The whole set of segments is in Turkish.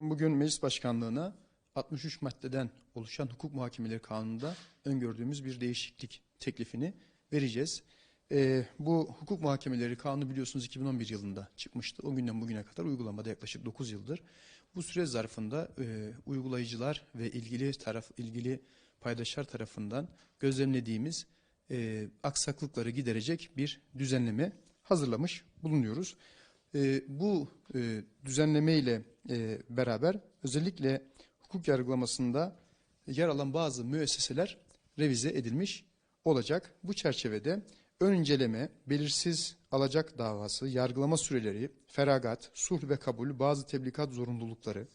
Bugün meclis başkanlığına 63 maddeden oluşan hukuk muhakemeleri kanununda öngördüğümüz bir değişiklik teklifini vereceğiz. Ee, bu hukuk muhakemeleri kanunu biliyorsunuz 2011 yılında çıkmıştı. O günden bugüne kadar uygulamada yaklaşık 9 yıldır. Bu süre zarfında e, uygulayıcılar ve ilgili taraf ilgili paydaşlar tarafından gözlemlediğimiz e, aksaklıkları giderecek bir düzenleme hazırlamış bulunuyoruz. E, bu e, düzenleme ile e, beraber özellikle hukuk yargılamasında yer alan bazı müesseseler revize edilmiş olacak. Bu çerçevede ön inceleme, belirsiz alacak davası, yargılama süreleri, feragat, sulh ve kabul, bazı tebligat zorunlulukları,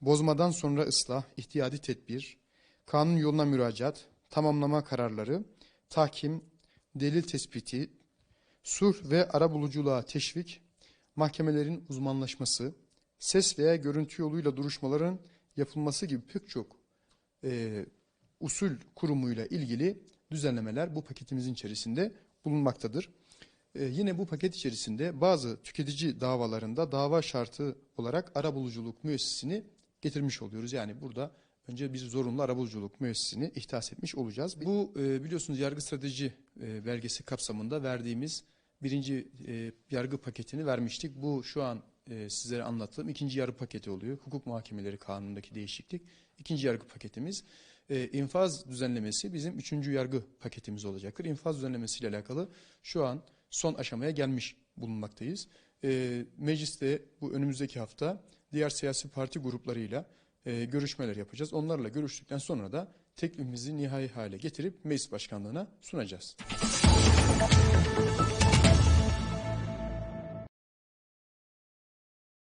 bozmadan sonra ıslah, ihtiyadi tedbir, kanun yoluna müracaat, tamamlama kararları, tahkim, delil tespiti, sulh ve arabuluculuğa teşvik, mahkemelerin uzmanlaşması, ses veya görüntü yoluyla duruşmaların yapılması gibi pek çok e, usul kurumuyla ilgili düzenlemeler bu paketimizin içerisinde bulunmaktadır. E, yine bu paket içerisinde bazı tüketici davalarında dava şartı olarak arabuluculuk müessesini getirmiş oluyoruz. Yani burada önce bir zorunlu arabuluculuk müessesini ihtas etmiş olacağız. Bu e, biliyorsunuz yargı strateji e, belgesi kapsamında verdiğimiz birinci e, yargı paketini vermiştik. Bu şu an e, sizlere anlattığım ikinci yargı paketi oluyor. Hukuk muhakemeleri kanunundaki değişiklik. İkinci yargı paketimiz. E, infaz düzenlemesi bizim üçüncü yargı paketimiz olacaktır. İnfaz düzenlemesiyle alakalı şu an son aşamaya gelmiş bulunmaktayız. E, mecliste bu önümüzdeki hafta diğer siyasi parti gruplarıyla e, görüşmeler yapacağız. Onlarla görüştükten sonra da teklifimizi nihai hale getirip meclis başkanlığına sunacağız.